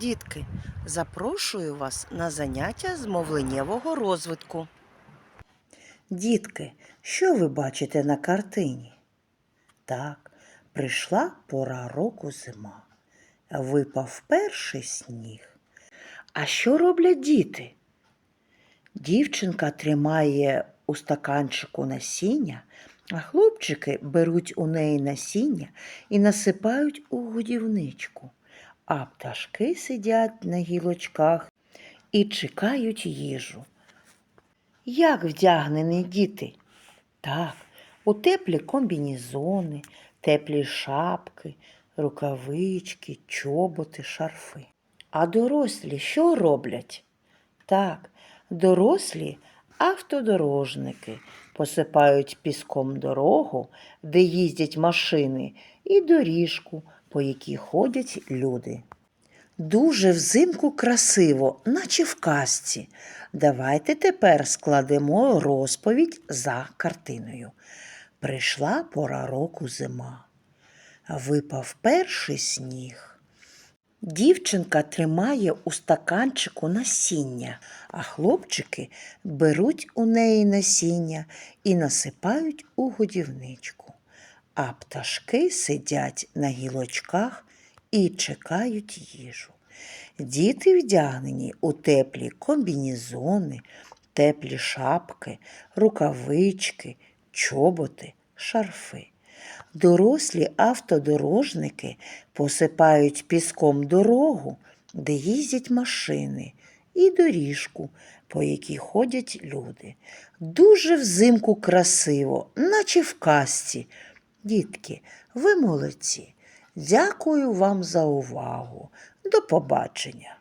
Дітки, запрошую вас на заняття з мовленнєвого розвитку. Дітки, що ви бачите на картині? Так, прийшла пора року зима. Випав перший сніг. А що роблять діти? Дівчинка тримає у стаканчику насіння, а хлопчики беруть у неї насіння і насипають у годівничку, а пташки сидять на гілочках і чекають їжу. Як вдягнені діти? Так, у теплі комбінізони, теплі шапки, рукавички, чоботи, шарфи. А дорослі що роблять? Так, дорослі автодорожники посипають піском дорогу, де їздять машини, і доріжку, по якій ходять люди. Дуже взимку красиво, наче в казці. Давайте тепер складемо розповідь за картиною. Прийшла пора року зима. Випав перший сніг. Дівчинка тримає у стаканчику насіння, а хлопчики беруть у неї насіння і насипають у годівничку. А пташки сидять на гілочках і чекають їжу. Діти вдягнені у теплі комбінізони, теплі шапки, рукавички, чоботи, шарфи. Дорослі автодорожники посипають піском дорогу, де їздять машини, і доріжку, по якій ходять люди. Дуже взимку красиво, наче в казці. Дітки, ви молодці. Дякую вам за увагу. До побачення.